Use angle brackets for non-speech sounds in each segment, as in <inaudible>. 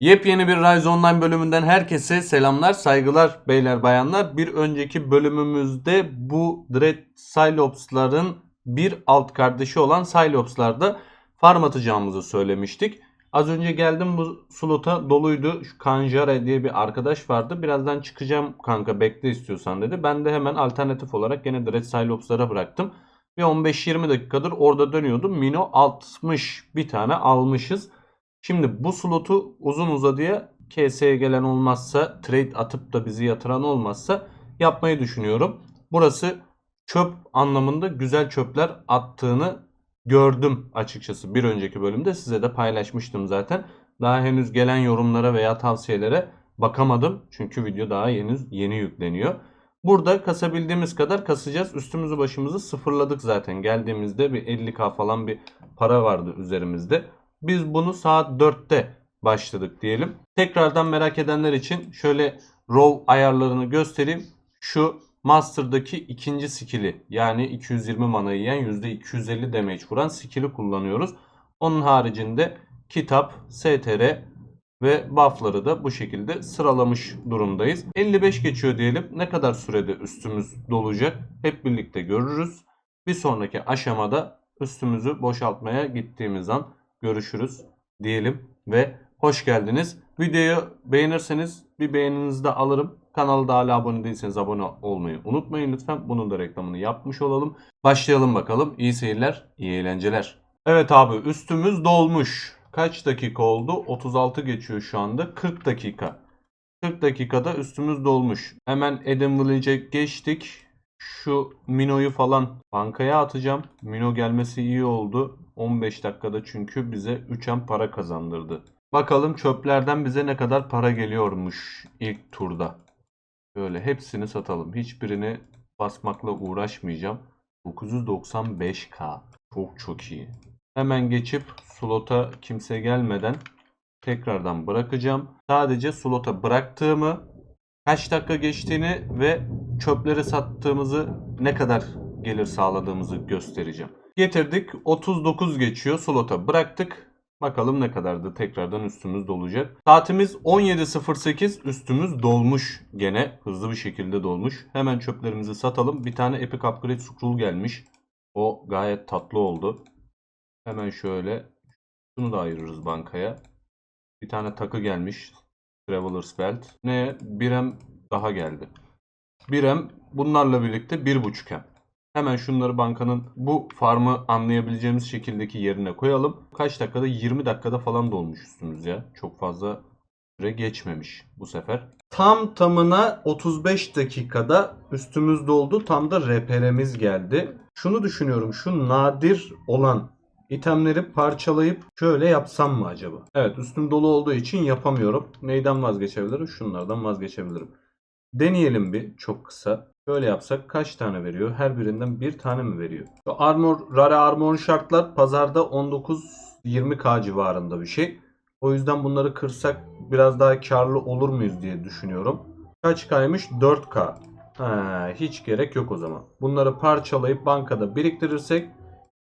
Yepyeni bir Rise Online bölümünden herkese selamlar, saygılar beyler bayanlar. Bir önceki bölümümüzde bu Dread Silops'ların bir alt kardeşi olan Silops'larda farm atacağımızı söylemiştik. Az önce geldim bu slota doluydu. Şu Kanjare diye bir arkadaş vardı. Birazdan çıkacağım kanka bekle istiyorsan dedi. Ben de hemen alternatif olarak gene Dread Silops'lara bıraktım. Ve 15-20 dakikadır orada dönüyordum. Mino 60 bir tane almışız. Şimdi bu slotu uzun uzadıya KS'ye gelen olmazsa trade atıp da bizi yatıran olmazsa yapmayı düşünüyorum. Burası çöp anlamında güzel çöpler attığını gördüm açıkçası bir önceki bölümde size de paylaşmıştım zaten. Daha henüz gelen yorumlara veya tavsiyelere bakamadım. Çünkü video daha henüz yeni yükleniyor. Burada kasabildiğimiz kadar kasacağız. Üstümüzü başımızı sıfırladık zaten. Geldiğimizde bir 50k falan bir para vardı üzerimizde. Biz bunu saat 4'te başladık diyelim. Tekrardan merak edenler için şöyle row ayarlarını göstereyim. Şu Master'daki ikinci skill'i yani 220 mana yiyen %250 damage vuran skill'i kullanıyoruz. Onun haricinde kitap, STR ve buff'ları da bu şekilde sıralamış durumdayız. 55 geçiyor diyelim. Ne kadar sürede üstümüz dolacak hep birlikte görürüz. Bir sonraki aşamada üstümüzü boşaltmaya gittiğimiz an görüşürüz diyelim ve hoş geldiniz. Videoyu beğenirseniz bir beğeninizi de alırım. Kanala da hala abone değilseniz abone olmayı unutmayın lütfen. Bunun da reklamını yapmış olalım. Başlayalım bakalım. İyi seyirler, iyi eğlenceler. Evet abi üstümüz dolmuş. Kaç dakika oldu? 36 geçiyor şu anda. 40 dakika. 40 dakikada üstümüz dolmuş. Hemen Eden Village'e geçtik. Şu Mino'yu falan bankaya atacağım. Mino gelmesi iyi oldu. 15 dakikada çünkü bize 3M para kazandırdı. Bakalım çöplerden bize ne kadar para geliyormuş ilk turda. Böyle hepsini satalım. Hiçbirini basmakla uğraşmayacağım. 995k. Çok çok iyi. Hemen geçip slota kimse gelmeden tekrardan bırakacağım. Sadece slota bıraktığımı, kaç dakika geçtiğini ve çöpleri sattığımızı ne kadar gelir sağladığımızı göstereceğim. Getirdik 39 geçiyor slota bıraktık. Bakalım ne kadardı tekrardan üstümüz dolacak. Saatimiz 17.08 üstümüz dolmuş gene hızlı bir şekilde dolmuş. Hemen çöplerimizi satalım. Bir tane Epic Upgrade Scroll gelmiş. O gayet tatlı oldu. Hemen şöyle şunu da ayırırız bankaya. Bir tane takı gelmiş. Traveler's Belt. Ne? Birem daha geldi. Birem bunlarla birlikte 1.5M. Hemen şunları bankanın bu farmı anlayabileceğimiz şekildeki yerine koyalım. Kaç dakikada? 20 dakikada falan dolmuş üstümüz ya. Çok fazla süre geçmemiş bu sefer. Tam tamına 35 dakikada üstümüz doldu. Tam da reperemiz geldi. Şunu düşünüyorum. Şu nadir olan itemleri parçalayıp şöyle yapsam mı acaba? Evet üstüm dolu olduğu için yapamıyorum. Neyden vazgeçebilirim? Şunlardan vazgeçebilirim. Deneyelim bir çok kısa. Şöyle yapsak kaç tane veriyor? Her birinden bir tane mi veriyor? Şu armor, rare armor şartlar pazarda 19-20k civarında bir şey. O yüzden bunları kırsak biraz daha karlı olur muyuz diye düşünüyorum. Kaç kaymış? 4k. Ha, hiç gerek yok o zaman. Bunları parçalayıp bankada biriktirirsek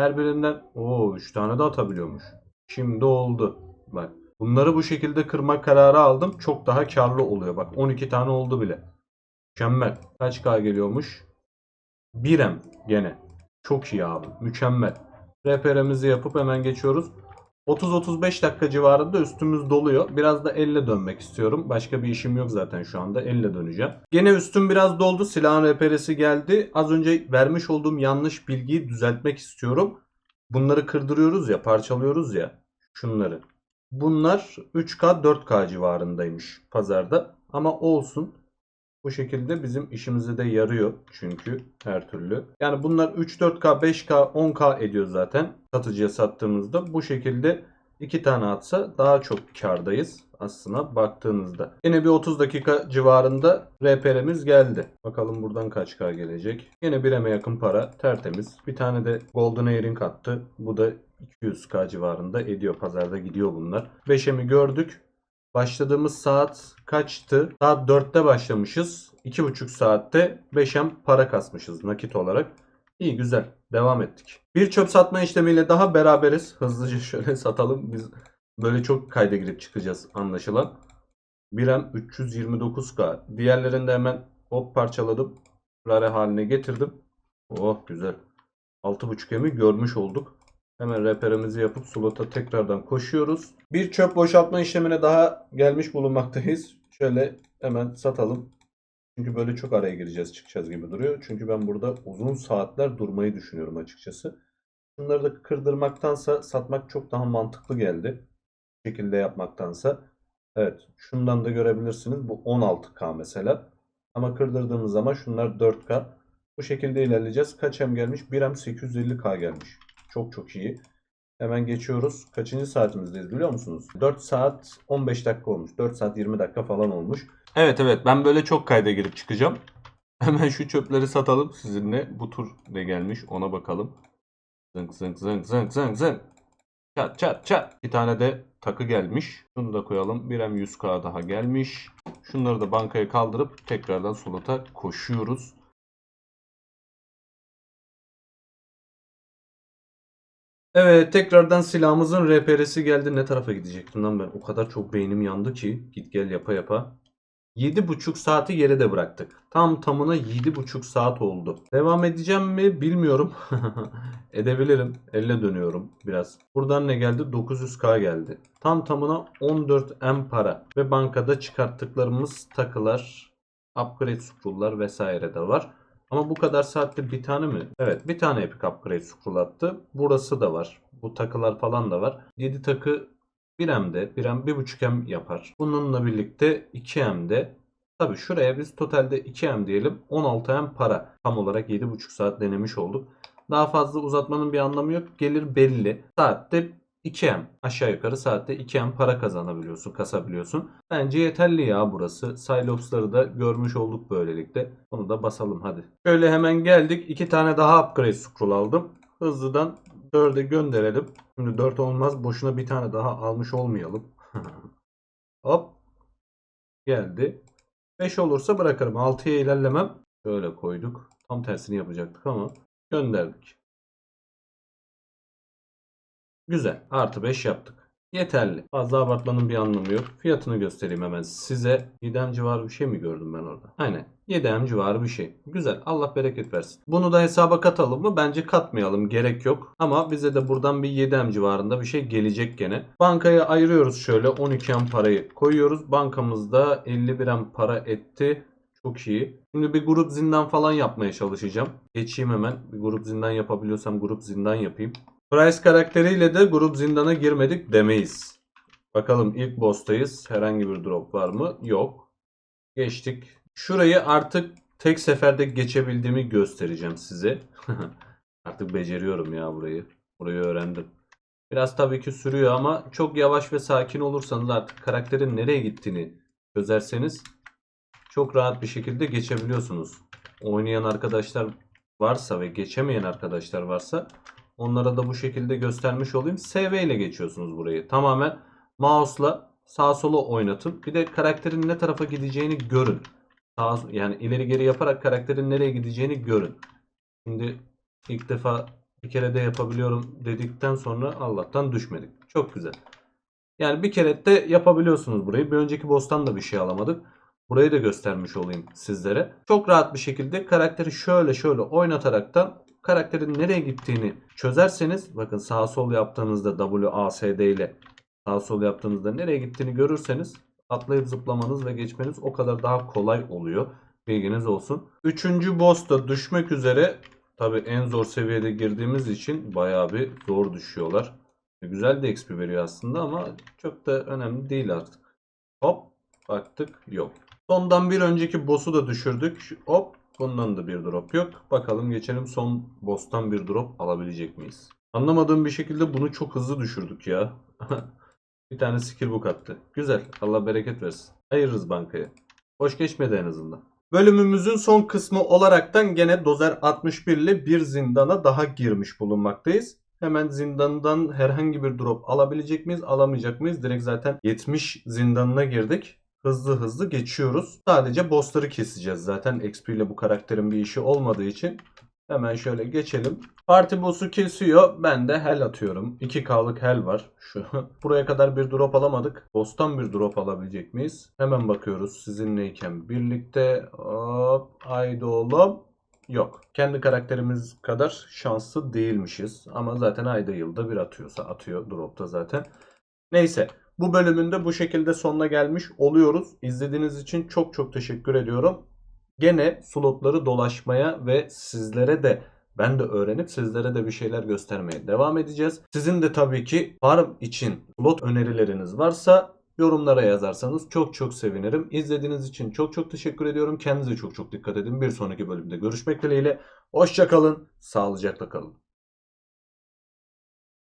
her birinden o 3 tane de atabiliyormuş. Şimdi oldu. Bak bunları bu şekilde kırma kararı aldım. Çok daha karlı oluyor. Bak 12 tane oldu bile. Mükemmel. Kaç K geliyormuş? 1M gene. Çok iyi abi. Mükemmel. Reperimizi yapıp hemen geçiyoruz. 30-35 dakika civarında üstümüz doluyor. Biraz da elle dönmek istiyorum. Başka bir işim yok zaten şu anda. Elle döneceğim. Gene üstüm biraz doldu. Silahın reperesi geldi. Az önce vermiş olduğum yanlış bilgiyi düzeltmek istiyorum. Bunları kırdırıyoruz ya, parçalıyoruz ya. Şunları. Bunlar 3K 4K civarındaymış pazarda. Ama olsun. Bu şekilde bizim işimize de yarıyor çünkü her türlü. Yani bunlar 3-4K, 5K, 10K ediyor zaten satıcıya sattığımızda. Bu şekilde iki tane atsa daha çok kardayız aslına baktığınızda. Yine bir 30 dakika civarında RPR'miz geldi. Bakalım buradan kaç K gelecek. Yine 1'e yakın para tertemiz. Bir tane de Golden Earring attı. Bu da 200K civarında ediyor. Pazarda gidiyor bunlar. 5'emi gördük. Başladığımız saat kaçtı? Saat 4'te başlamışız. 2,5 saatte 5M para kasmışız nakit olarak. İyi güzel. Devam ettik. Bir çöp satma işlemiyle daha beraberiz. Hızlıca <laughs> şöyle satalım. Biz Böyle çok kayda girip çıkacağız anlaşılan. 1M 329K. Diğerlerini de hemen hop parçaladım. Rare haline getirdim. Oh güzel. 6.5M'i görmüş olduk. Hemen reperimizi yapıp slota tekrardan koşuyoruz. Bir çöp boşaltma işlemine daha gelmiş bulunmaktayız. Şöyle hemen satalım. Çünkü böyle çok araya gireceğiz çıkacağız gibi duruyor. Çünkü ben burada uzun saatler durmayı düşünüyorum açıkçası. Bunları da kırdırmaktansa satmak çok daha mantıklı geldi. Bu şekilde yapmaktansa. Evet şundan da görebilirsiniz. Bu 16K mesela. Ama kırdırdığımız zaman şunlar 4K. Bu şekilde ilerleyeceğiz. Kaç M gelmiş? 1M 850K gelmiş. Çok çok iyi. Hemen geçiyoruz. Kaçıncı saatimizdeyiz biliyor musunuz? 4 saat 15 dakika olmuş. 4 saat 20 dakika falan olmuş. Evet evet ben böyle çok kayda girip çıkacağım. <laughs> Hemen şu çöpleri satalım sizinle. Bu tur ne gelmiş ona bakalım. Zınk zınk zınk zınk zınk zınk. Çat çat çat. Bir tane de takı gelmiş. Şunu da koyalım. 1M 100K daha gelmiş. Şunları da bankaya kaldırıp tekrardan solata koşuyoruz. Evet tekrardan silahımızın RPR'si geldi. Ne tarafa gidecektim lan ben? O kadar çok beynim yandı ki. Git gel yapa yapa. 7,5 saati geride bıraktık. Tam tamına 7,5 saat oldu. Devam edeceğim mi bilmiyorum. <laughs> Edebilirim. Elle dönüyorum biraz. Buradan ne geldi? 900k geldi. Tam tamına 14M para. Ve bankada çıkarttıklarımız takılar, upgrade scroll'lar vesaire de var. Ama bu kadar saatte bir tane mi? Evet bir tane epic upgrade scroll attı. Burası da var. Bu takılar falan da var. 7 takı 1M'de 1M 1.5M yapar. Bununla birlikte 2M'de Tabi şuraya biz totalde 2M diyelim 16M para. Tam olarak 7.5 saat denemiş olduk. Daha fazla uzatmanın bir anlamı yok. Gelir belli. Saatte 2M aşağı yukarı saatte 2M para kazanabiliyorsun, kasabiliyorsun. Bence yeterli ya burası. Silops'ları da görmüş olduk böylelikle. Onu da basalım hadi. Şöyle hemen geldik. iki tane daha upgrade scroll aldım. Hızlıdan 4'e gönderelim. Şimdi 4 olmaz. Boşuna bir tane daha almış olmayalım. <laughs> Hop. Geldi. 5 olursa bırakırım. 6'ya ilerlemem. Şöyle koyduk. Tam tersini yapacaktık ama gönderdik. Güzel. Artı 5 yaptık. Yeterli. Fazla abartmanın bir anlamı yok. Fiyatını göstereyim hemen size. 7M civarı bir şey mi gördüm ben orada? Aynen. 7M civarı bir şey. Güzel. Allah bereket versin. Bunu da hesaba katalım mı? Bence katmayalım. Gerek yok. Ama bize de buradan bir 7M civarında bir şey gelecek gene. Bankaya ayırıyoruz şöyle. 12M parayı koyuyoruz. Bankamızda 51M para etti. Çok iyi. Şimdi bir grup zindan falan yapmaya çalışacağım. Geçeyim hemen. Bir grup zindan yapabiliyorsam grup zindan yapayım. Price karakteriyle de grup zindana girmedik demeyiz. Bakalım ilk boss'tayız. Herhangi bir drop var mı? Yok. Geçtik. Şurayı artık tek seferde geçebildiğimi göstereceğim size. <laughs> artık beceriyorum ya burayı. Burayı öğrendim. Biraz tabii ki sürüyor ama çok yavaş ve sakin olursanız artık karakterin nereye gittiğini çözerseniz çok rahat bir şekilde geçebiliyorsunuz. Oynayan arkadaşlar varsa ve geçemeyen arkadaşlar varsa Onlara da bu şekilde göstermiş olayım. SV ile geçiyorsunuz burayı. Tamamen mouse'la sağ sola oynatın. Bir de karakterin ne tarafa gideceğini görün. Sağ, yani ileri geri yaparak karakterin nereye gideceğini görün. Şimdi ilk defa bir kere de yapabiliyorum dedikten sonra Allah'tan düşmedik. Çok güzel. Yani bir kere de yapabiliyorsunuz burayı. Bir önceki boss'tan da bir şey alamadık. Burayı da göstermiş olayım sizlere. Çok rahat bir şekilde karakteri şöyle şöyle oynataraktan karakterin nereye gittiğini çözerseniz bakın sağ sol yaptığınızda WASD ile sağ sol yaptığınızda nereye gittiğini görürseniz atlayıp zıplamanız ve geçmeniz o kadar daha kolay oluyor. Bilginiz olsun. Üçüncü boss da düşmek üzere. Tabi en zor seviyede girdiğimiz için bayağı bir zor düşüyorlar. Güzel de XP veriyor aslında ama çok da önemli değil artık. Hop baktık yok. Sondan bir önceki boss'u da düşürdük. Hop Bundan da bir drop yok. Bakalım geçelim son boss'tan bir drop alabilecek miyiz? Anlamadığım bir şekilde bunu çok hızlı düşürdük ya. <laughs> bir tane skill book attı. Güzel. Allah bereket versin. Ayırırız bankaya. Boş geçmedi en azından. Bölümümüzün son kısmı olaraktan gene Dozer 61 ile bir zindana daha girmiş bulunmaktayız. Hemen zindandan herhangi bir drop alabilecek miyiz, alamayacak mıyız? Direkt zaten 70 zindanına girdik hızlı hızlı geçiyoruz. Sadece bossları keseceğiz zaten. XP ile bu karakterin bir işi olmadığı için Hemen şöyle geçelim. Parti boss'u kesiyor. Ben de hell atıyorum. 2K'lık hell var. Şu. <laughs> Buraya kadar bir drop alamadık. Boss'tan bir drop alabilecek miyiz? Hemen bakıyoruz sizinleyken birlikte. Hop. Haydi oğlum. Yok. Kendi karakterimiz kadar şanslı değilmişiz. Ama zaten ayda yılda bir atıyorsa atıyor dropta zaten. Neyse. Bu bölümün de bu şekilde sonuna gelmiş oluyoruz. İzlediğiniz için çok çok teşekkür ediyorum. Gene slotları dolaşmaya ve sizlere de ben de öğrenip sizlere de bir şeyler göstermeye devam edeceğiz. Sizin de tabii ki farm için slot önerileriniz varsa yorumlara yazarsanız çok çok sevinirim. İzlediğiniz için çok çok teşekkür ediyorum. Kendinize çok çok dikkat edin. Bir sonraki bölümde görüşmek dileğiyle. Hoşçakalın. Sağlıcakla kalın.